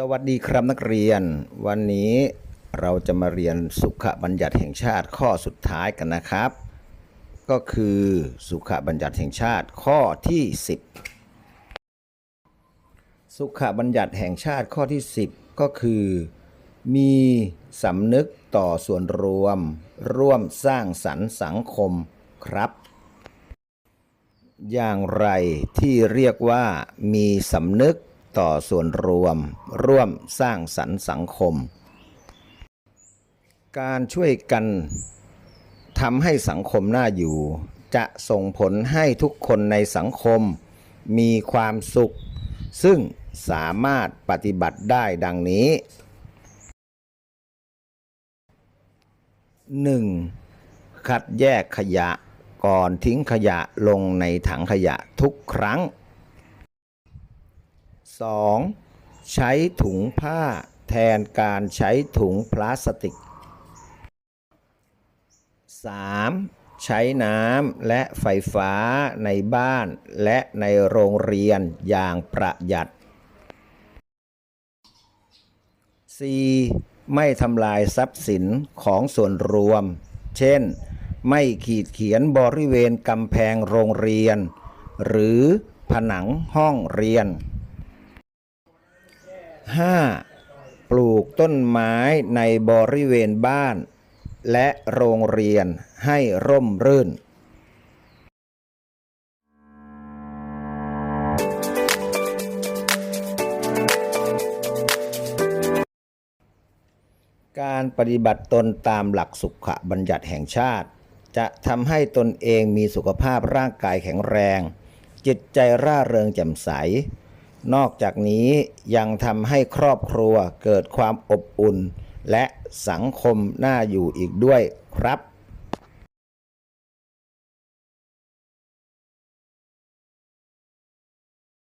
สวัสดีครับนักเรียน วันนี้เราจะมาเรียนสุขบัญญัติแห่งชาติข้อสุดท้ายกันนะครับ ก็คือสุขบัญญัติแห่งชาติข้อที่ 10 สุขบัญญัติแห่งชาติข้อที่ 10 ก็คือ มีสำนึกต่อส่วนรวม ร่วมสร้างสรรค์สังคมครับ อย่างไรที่เรียกว่ามีสำนึก ต่อส่วนรวม ร่วมสร้างสรรค์สังคม การช่วยกันทำให้สังคมน่าอยู่ จะส่งผลให้ทุกคนในสังคมมีความสุข ซึ่งสามารถปฏิบัติได้ดังนี้ 1. คัดแยกขยะก่อนทิ้งขยะลงในถังขยะทุกครั้ง 2. ใช้ถุงผ้าแทนการใช้ถุงพลาสติก 3. ใช้น้ำและไฟฟ้าในบ้านและในโรงเรียนอย่างประหยัด 4. ไม่ทำลายทรัพย์สินของส่วนรวม เช่น ไม่ขีดเขียนบริเวณกำแพงโรงเรียน หรือผนังห้องเรียน 5. ปลูกต้นไม้ในบริเวณบ้าน และโรงเรียนให้ร่มรื่นการปฏิบัติตนตามหลักสุขบัญญัติแห่งชาติ จะทำให้ตนเองมีสุขภาพร่างกายแข็งแรง จิตใจร่าเริงแจ่มใส นอกจากนี้ยังทำให้ครอบครัวเกิดความอบอุ่น และสังคมน่าอยู่อีกด้วยครับ